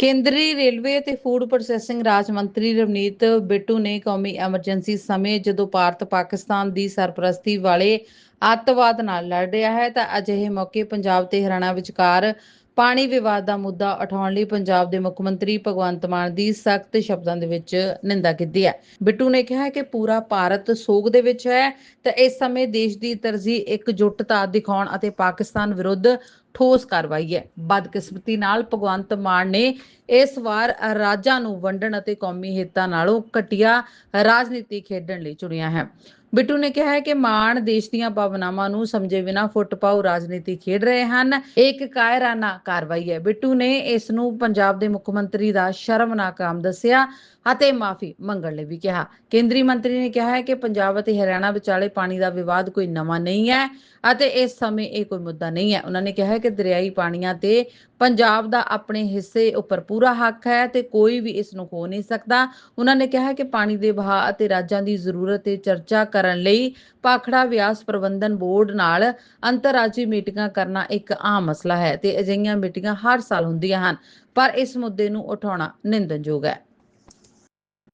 ਕੇਂਦਰੀ ਰੇਲਵੇ ਅਤੇ food processing ਰਾਜ ਮੰਤਰੀ ਰਵਨੀਤ ਬਿੱਟੂ ਨੇ ਕੌਮੀ ਐਮਰਜੈਂਸੀ ਸਮੇਂ ਜਦੋਂ ਭਾਰਤ ਪਾਕਿਸਤਾਨ ਦੀ ਸਰਪ੍ਰਸਤੀ ਵਾਲੇ ਅੱਤਵਾਦ ਨਾਲ ਲੜ ਰਿਹਾ ਹੈ ਤਾਂ ਅਜਿਹੇ ਮੌਕੇ ਪੰਜਾਬ ਤੇ ਹਰਿਆਣਾ ਵਿਚਕਾਰ ਪਾਣੀ ਵਿਵਾਦ ਦਾ ਮੁੱਦਾ ਉਠਾਉਣ ਲਈ ਪੰਜਾਬ ਦੇ ਮੁੱਖ ਮੰਤਰੀ ਭਗਵੰਤ ਮਾਨ ਦੀ ਸਖਤ ਸ਼ਬਦਾਂ ਦੇ ਵਿੱਚ ਨਿੰਦਾ ਕੀਤੀ ਹੈ। ਬਿੱਟੂ ਨੇ ਕਿਹਾ ਕਿ ਪੂਰਾ ਭਾਰਤ ਸੋਗ ਦੇ ਵਿੱਚ ਹੈ ਤਾਂ ਇਸ ਸਮੇਂ ਦੇਸ਼ ਦੀ ਤਰਜੀਹ ਇਕਜੁੱਟਤਾ ਦਿਖਾਉਣ ਅਤੇ ਪਾਕਿਸਤਾਨ ਵਿਰੁੱਧ ਠੋਸ ਕਾਰਵਾਈ ਹੈ। ਬਦਕਿਸਮਤੀ ਨਾਲ ਭਗਵੰਤ ਮਾਨ ਨੇ ਇਸ ਵਾਰ ਰਾਜਾਂ ਨੂੰ ਵੰਡਣ ਅਤੇ ਕੌਮੀ ਹਿੱਤਾਂ ਨਾਲੋਂ ਘਟੀਆ ਰਾਜਨੀਤੀ ਖੇਡਣ ਲਈ ਚੁਣਿਆ ਹੈ। ਬਿੱਟੂ ਨੇ ਕਿਹਾ ਹੈ ਕਿ ਮਾਨ ਦੇਸ਼ ਦੀਆਂ ਭਾਵਨਾਵਾਂ ਨੂੰ ਸਮਝੇ ਬਿਨਾਂ ਫੁੱਟਪਾਉ ਰਾਜਨੀਤੀ ਖੇਡ ਰਹੇ ਹਨ। ਇੱਕ ਕਾਇਰਾਨਾ ਕਾਰਵਾਈ ਹੈ। ਬਿੱਟੂ ਨੇ ਇਸ ਨੂੰ ਪੰਜਾਬ ਦੇ ਮੁੱਖ ਮੰਤਰੀ ਦਾ ਸ਼ਰਮਨਾਕ ਆਮ ਦੱਸਿਆ ਅਤੇ ਮਾਫੀ ਮੰਗਣ ਲਈ ਵੀ ਕਿਹਾ। ਕੇਂਦਰੀ ਮੰਤਰੀ ਨੇ ਕਿਹਾ ਹੈ ਕਿ ਪੰਜਾਬ ਅਤੇ ਹਰਿਆਣਾ ਵਿਚਾਲੇ ਪਾਣੀ ਦਾ ਵਿਵਾਦ ਕੋਈ ਨਵਾਂ ਨਹੀਂ ਹੈ ਅਤੇ ਇਸ ਸਮੇਂ ਇਹ ਕੋਈ ਮੁੱਦਾ ਨਹੀਂ ਹੈ। ਉਹਨਾਂ ਨੇ ਕਿਹਾ ਕਿ ਦਰਿਆਈ ਪਾਣੀਆਂ ਤੇ ਪੰਜਾਬ ਦਾ ਆਪਣੇ ਹਿੱਸੇ ਉੱਪਰ ਪੂਰਾ ਹੱਕ ਹੈ ਤੇ ਕੋਈ ਵੀ ਇਸ ਨੂੰ ਖੋ ਨਹੀਂ ਸਕਦਾ। ਉਹਨਾਂ ਨੇ ਕਿਹਾ ਕਿ ਪਾਣੀ ਦੇ ਵਹਾਅ ਅਤੇ ਰਾਜਾਂ ਦੀ ਜ਼ਰੂਰਤ ਤੇ ਚਰਚਾ ਕਰਨ ਲਈ ਪਾਖੜਾ ਵਿਆਸ ਪ੍ਰਬੰਧਨ ਬੋਰਡ ਨਾਲ ਅੰਤਰਰਾਜੀ ਮੀਟਿੰਗਾਂ ਕਰਨਾ ਇੱਕ ਆਮ ਮਸਲਾ ਹੈ ਤੇ ਅਜਿਹੀਆਂ ਮੀਟਿੰਗਾਂ ਹਰ ਸਾਲ ਹੁੰਦੀਆਂ ਹਨ, ਪਰ ਇਸ ਮੁੱਦੇ ਨੂੰ ਉਠਾਉਣਾ ਨਿੰਦਣਯੋਗ ਹੈ।